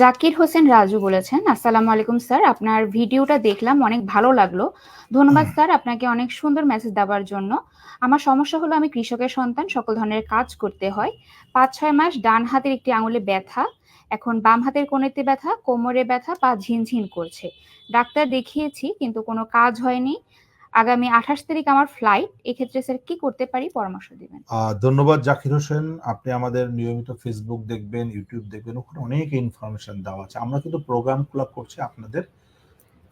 জাকির হোসেন রাজু বলেছেন আসসালামু আলাইকুম স্যার আপনার ভিডিওটা দেখলাম অনেক ভালো লাগল। ধন্যবাদ স্যার আপনাকে অনেক সুন্দর মেসেজ দেওয়ার জন্য। আমার সমস্যা হলো আমি কৃষকের সন্তান সকল ধরনের কাজ করতে হয়। পাঁচ ছয় মাস ডান হাতের একটি আঙুলে ব্যথা এখন বাম হাতের কোণেতে ব্যথা কোমরে ব্যথা পা ঝিনঝিন করছে। ডাক্তার দেখিয়েছি কিন্তু কোনো কাজ হয়নি। আগামী আঠাশ তারিখ আমার ফ্লাইট এক্ষেত্রে স্যার কি করতে পারি পরামর্শ দিবেন? ধন্যবাদ জাকির হোসেন। আপনি আমাদের নিয়মিত ফেসবুক দেখবেন ইউটিউব দেখবেন, ওখানে অনেক ইনফরমেশন দেওয়া আছে। আমরা কিন্তু প্রোগ্রাম খোলা করছি আপনাদের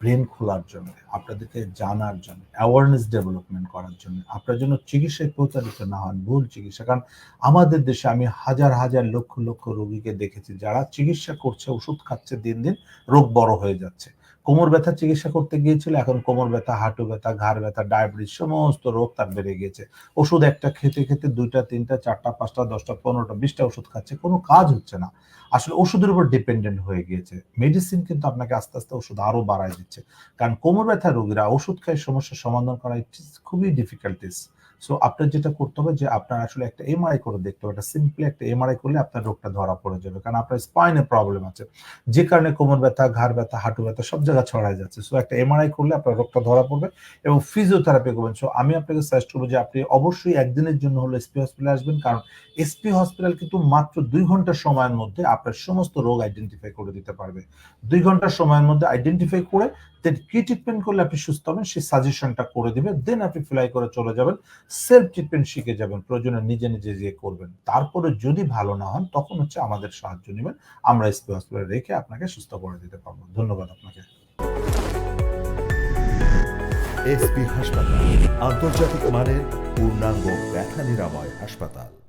ব্রেন খোলার জন্য, আপনাদেরকে জানার জন্য অ্যাওয়ারনেস ডেভেলপমেন্ট করার জন্য। আপনার জন্য চিকিৎসায় প্রচারিত না হন, ভুল চিকিৎসা। কারণ আমাদের দেশে আমি হাজার হাজার লক্ষ লক্ষ রোগীকে দেখেছি যারা চিকিৎসা করছে, ওষুধ খাচ্ছে, দিন দিন রোগ বড় হয়ে যাচ্ছে। কোমর ব্যথা চিকিৎসা করতে গিয়েছিল, এখন কোমর ব্যথা, হাঁটু ব্যথা, ঘাড় ব্যথা, ডায়াবেটিস, সমস্ত রোগ তার বেড়ে গিয়েছে। ওষুধ একটা খেতে খেতে দুইটা, তিনটা, চারটা, পাঁচটা, দশটা, পনেরোটা, বিশটা ওষুধ খাচ্ছে, কোনো কাজ হচ্ছে না। আসলে ওষুধের উপর ডিপেন্ডেন্ট হয়ে গিয়েছে। মেডিসিন কিন্তু আপনাকে আস্তে আস্তে ওষুধ আরও বাড়ায় দিচ্ছে। কারণ কোমর ব্যথা রোগীরা ওষুধ খায় সমস্যার সমাধান করা খুবই ডিফিকাল্টিস সো আপনার যেটা করতে হবে যে, আপনার আসলে একটা এমআরআই করে দেখতে হবে। একটা সিম্পলি একটা এমআরআই করলে আপনার রোগটা ধরা পড়ে যাবে, কারণ আপনার স্পাইনে প্রবলেম আছে। যে কারণে কোমর ব্যথা, ঘাড় ব্যথা, হাঁটু ব্যথা, সব জায়গায় ছড়ায় যাচ্ছে। সো একটা এমআরআই করলে আপনার রোগটা ধরা পড়বে এবং ফিজিওথেরাপি করবেন। সো আমি আপনাকে সাজেস্ট করব যে, আপনি অবশ্যই একদিনের জন্য হলো এসপি হসপিটালে আসবেন, কারণ এসপি হসপিটাল কিন্তু মাত্র দুই ঘণ্টার সময়ের মধ্যে আপনার সমস্ত রোগ আইডেন্টিফাই করে দিতে পারবে। দুই ঘণ্টার সময়ের মধ্যে আইডেন্টিফাই করে দেন কি ট্রিটমেন্ট করলে আপনি সুস্থ হবেন, সেই সাজেশনটা করে দিবে। দেন আপনি ফ্লাই করে চলে যাবেন। সেলফ ট্রিটমেন্ট শিখে যাবেন, প্রয়োজনে নিজে নিজে যে করবেন। তারপরে যদি ভালো না হন, তখন হচ্ছে আমাদের সাহায্য নেবেন। আমরা এসপি হসপিটালে রেখে আপনাকে সুস্থ করে দিতে পারব। ধন্যবাদ আপনাকে। এসপি হাসপাতাল, আন্তর্জাতিক মানের পূর্ণাঙ্গ ব্যথা নিরাময় হাসপাতাল।